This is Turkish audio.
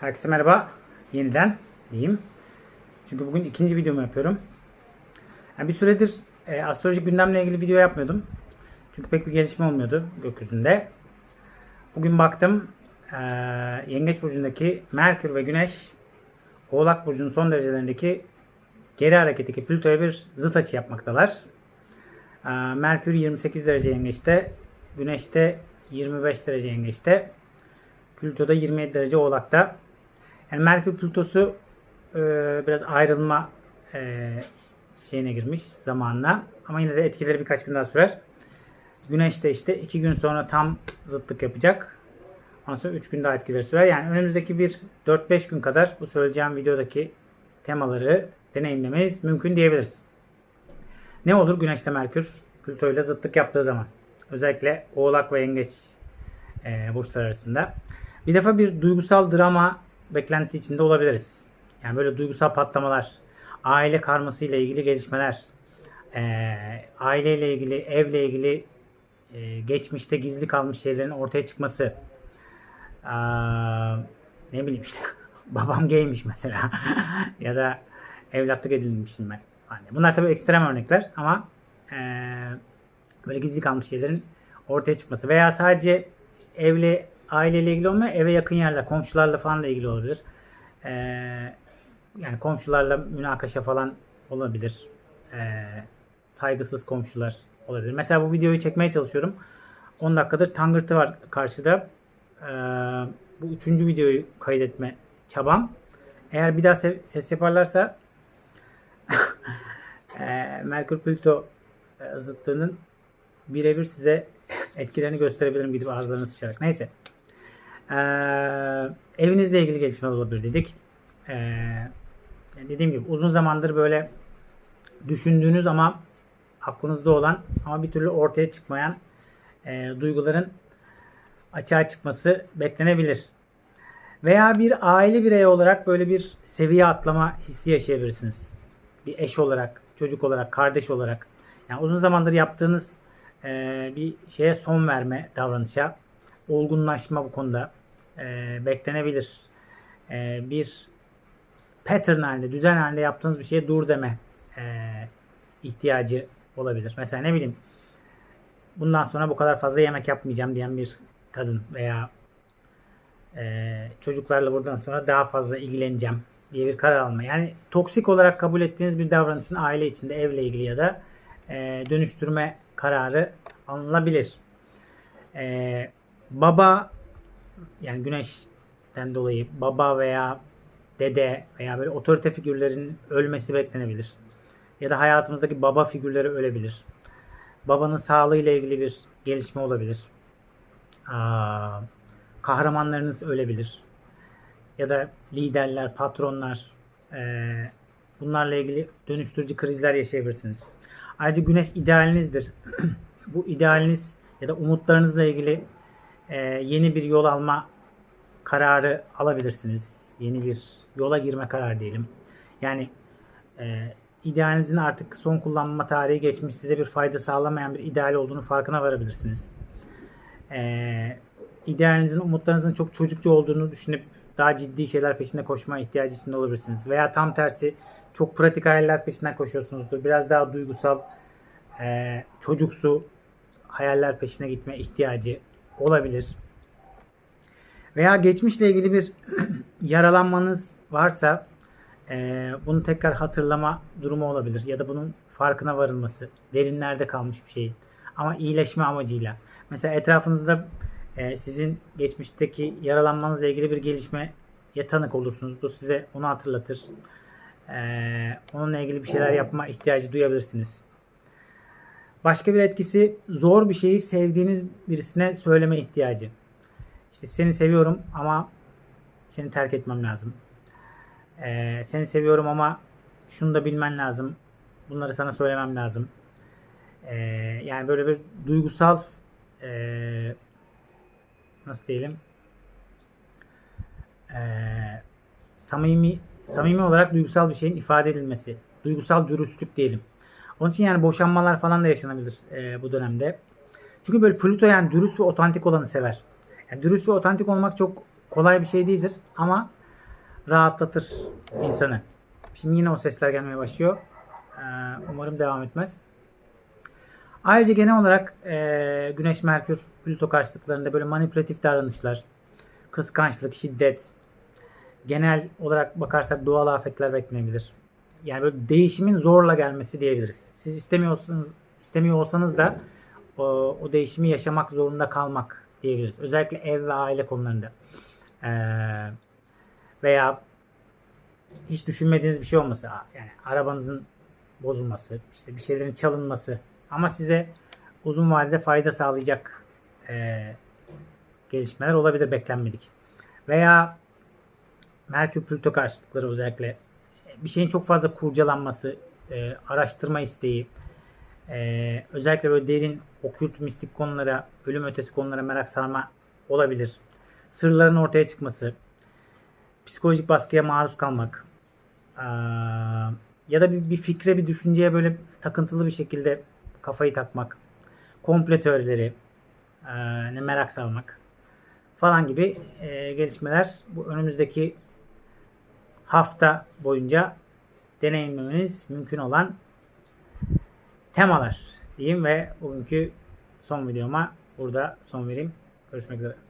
Herkese merhaba. Yeniden diyeyim. Çünkü bugün ikinci videomu yapıyorum. Yani bir süredir e, astrolojik gündemle ilgili video yapmıyordum. Çünkü pek bir gelişme olmuyordu gökyüzünde. Bugün baktım e, Yengeç Burcu'ndaki Merkür ve Güneş Oğlak Burcu'nun son derecelerindeki geri hareketdeki Plüto'ya bir zıt açı yapmaktalar. E, Merkür 28 derece yengeçte, Güneş de 25 derece yengeçte. Plüto'da 27 derece Oğlak'ta. Yani Merkür Plüto'su e, biraz ayrılma e, şeyine girmiş zamanla. Ama yine de etkileri birkaç gün daha sürer. Güneş de işte 2 gün sonra tam zıtlık yapacak. Ondan sonra 3 gün daha etkileri sürer. Yani önümüzdeki bir 4-5 gün kadar bu söyleyeceğim videodaki temaları deneyimlememiz mümkün diyebiliriz. Ne olur Güneş'te Merkür Plüto ile zıtlık yaptığı zaman. Özellikle Oğlak ve Yengeç e, burçlar arasında. Bir defa bir duygusal drama beklentisi içinde olabiliriz. Yani böyle duygusal patlamalar, aile karması ile ilgili gelişmeler, e, aileyle ilgili, evle ilgili e, geçmişte gizli kalmış şeylerin ortaya çıkması. Aa, ne bileyim işte babam gaymiş mesela ya da evlatlık edilmişim ben. Hani bunlar tabii ekstrem örnekler ama e, böyle gizli kalmış şeylerin ortaya çıkması veya sadece evli aileyle ilgili olmuyor eve yakın yerler komşularla falan da ilgili olabilir. E, yani komşularla münakaşa falan olabilir. E, saygısız komşular olabilir. Mesela bu videoyu çekmeye çalışıyorum. 10 dakikadır tangırtı var karşıda. E, bu üçüncü videoyu kaydetme çabam. Eğer bir daha se- ses yaparlarsa e, Merkür Plüto e, zıttığının birebir size etkilerini gösterebilirim gidip ağızlarını sıçarak. Neyse. E, evinizle ilgili gelişme olabilir dedik. E, yani dediğim gibi uzun zamandır böyle düşündüğünüz ama aklınızda olan ama bir türlü ortaya çıkmayan e, duyguların açığa çıkması beklenebilir. Veya bir aile bireyi olarak böyle bir seviye atlama hissi yaşayabilirsiniz. Bir eş olarak, çocuk olarak, kardeş olarak. Yani uzun zamandır yaptığınız e, bir şeye son verme davranışa, olgunlaşma bu konuda e, beklenebilir. E, bir pattern halinde, düzen halinde yaptığınız bir şeye dur deme e, ihtiyacı olabilir. Mesela ne bileyim bundan sonra bu kadar fazla yemek yapmayacağım diyen bir kadın veya e, çocuklarla buradan sonra daha fazla ilgileneceğim diye bir karar alma. Yani toksik olarak kabul ettiğiniz bir davranışın aile içinde evle ilgili ya da e, dönüştürme kararı alınabilir. E, baba yani güneşten dolayı baba veya dede veya böyle otorite figürlerin ölmesi beklenebilir. Ya da hayatımızdaki baba figürleri ölebilir. Babanın sağlığıyla ilgili bir gelişme olabilir. Aa, kahramanlarınız ölebilir. Ya da liderler, patronlar eee, bunlarla ilgili dönüştürücü krizler yaşayabilirsiniz. Ayrıca güneş idealinizdir. Bu idealiniz ya da umutlarınızla ilgili eee, yeni bir yol alma kararı alabilirsiniz. Yeni bir yola girme kararı diyelim. Yani eee idealinizin artık son kullanma tarihi geçmiş size bir fayda sağlamayan bir ideal olduğunu farkına varabilirsiniz. Eee idealinizin, umutlarınızın çok çocukça olduğunu düşünüp daha ciddi şeyler peşinde koşma ihtiyacı içinde olabilirsiniz. Veya tam tersi çok pratik hayaller peşinden koşuyorsunuzdur. Biraz daha duygusal, eee, çocuksu hayaller peşine gitme ihtiyacı olabilir. Veya geçmişle ilgili bir yaralanmanız varsa eee, bunu tekrar hatırlama durumu olabilir. Ya da bunun farkına varılması. Derinlerde kalmış bir şey. Ama iyileşme amacıyla. Mesela etrafınızda e, sizin geçmişteki yaralanmanızla ilgili bir gelişmeye tanık olursunuz. Bu size onu hatırlatır. E, onunla ilgili bir şeyler yapma ihtiyacı duyabilirsiniz. Başka bir etkisi zor bir şeyi sevdiğiniz birisine söyleme ihtiyacı. İşte seni seviyorum ama seni terk etmem lazım. E, seni seviyorum ama şunu da bilmen lazım. Bunları sana söylemem lazım. E, yani böyle bir duygusal e, nasıl diyelim e, samimi samimi olarak duygusal bir şeyin ifade edilmesi. Duygusal dürüstlük diyelim. Onun için yani boşanmalar falan da yaşanabilir e, bu dönemde. Çünkü böyle Plüto yani dürüst ve otantik olanı sever. Yani dürüst ve otantik olmak çok kolay bir şey değildir ama rahatlatır insanı. Şimdi yine o sesler gelmeye başlıyor. Ee, umarım devam etmez. Ayrıca genel olarak e, Güneş, Merkür, Plüto karşıtlıklarında böyle manipülatif davranışlar, kıskançlık, şiddet, genel olarak bakarsak doğal afetler beklenebilir. Yani böyle değişimin zorla gelmesi diyebiliriz. Siz istemiyorsanız istemiyor olsanız da o, o değişimi yaşamak zorunda kalmak diyebiliriz. Özellikle ev ve aile konularında. Ee, veya hiç düşünmediğiniz bir şey olması. Yani arabanızın bozulması, işte bir şeylerin çalınması ama size uzun vadede fayda sağlayacak ee, gelişmeler olabilir beklenmedik. Veya Merkür Plüto karşıtlıkları özellikle bir şeyin çok fazla kurcalanması, e, araştırma isteği, e, özellikle böyle derin okült mistik konulara, ölüm ötesi konulara merak sarma olabilir. Sırların ortaya çıkması, psikolojik baskıya maruz kalmak, e, ya da bir, bir fikre, bir düşünceye böyle takıntılı bir şekilde kafayı takmak, komple teorileri, e, merak salmak falan gibi e, gelişmeler bu önümüzdeki hafta boyunca deneyimlemeniz mümkün olan temalar diyeyim ve bugünkü son videoma burada son vereyim. Görüşmek üzere.